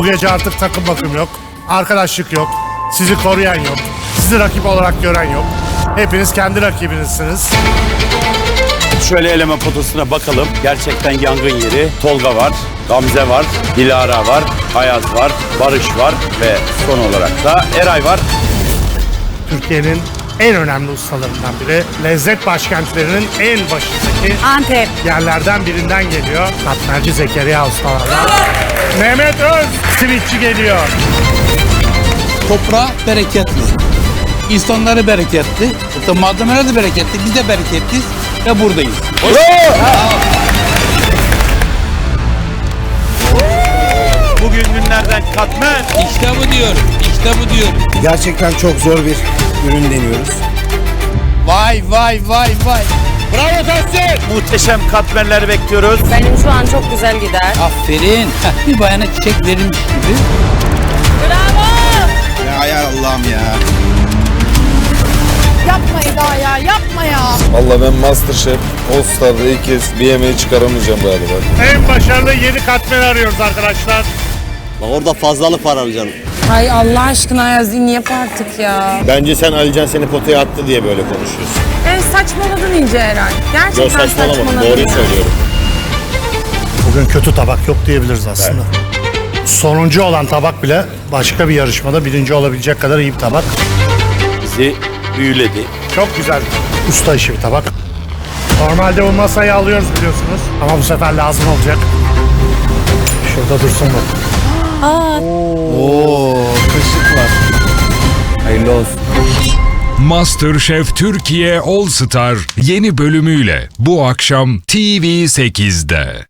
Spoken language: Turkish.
Bu gece artık takım bakım yok. Arkadaşlık yok. Sizi koruyan yok. Sizi rakip olarak gören yok. Hepiniz kendi rakibinizsiniz. Şöyle eleme potosuna bakalım. Gerçekten yangın yeri. Tolga var, Gamze var, Dilara var, Ayaz var, Barış var ve son olarak da Eray var. Türkiye'nin en önemli ustalarından biri. Lezzet başkentlerinin en başındaki Antep. yerlerden birinden geliyor. Katmerci Zekeriya ustalardan. Mehmet Öz, simitçi geliyor. Toprağı bereketli. İnsanları bereketli. İşte malzemeler de bereketli. Biz de bereketliyiz ve buradayız. Bugün günlerden katmer. İşte bu diyorum. İşte bu diyorum. Gerçekten çok zor bir ürün deniyoruz. Vay vay vay vay. Bravo Tahsin. Muhteşem katmerler bekliyoruz. Benim şu an çok güzel gider. Aferin. Heh, bir bayana çiçek verilmiş gibi. Bravo. Ya hay Allah'ım ya. Yapmayın daha ya yapma ya. Valla ben Masterchef All Star'da ilk kez bir yemeği çıkaramayacağım galiba. En başarılı yeni katmeri arıyoruz arkadaşlar. Orada fazlalık var Ali canım. Ay Allah aşkına Yazin yap artık ya. Bence sen Alican seni potaya attı diye böyle konuşuyorsun. E saçmaladın iyice Eren. Gerçekten Yok saçmalama. saçmaladın Doğruyu ya. söylüyorum. Bugün kötü tabak yok diyebiliriz aslında. Sonuncu olan tabak bile başka bir yarışmada birinci olabilecek kadar iyi bir tabak. Bizi büyüledi. Çok güzel. Usta işi bir tabak. Normalde bu masayı alıyoruz biliyorsunuz. Ama bu sefer lazım olacak. Şurada dursun bu. Oo, kaşık var. Hayırlı olsun. MasterChef Türkiye All Star yeni bölümüyle bu akşam TV8'de.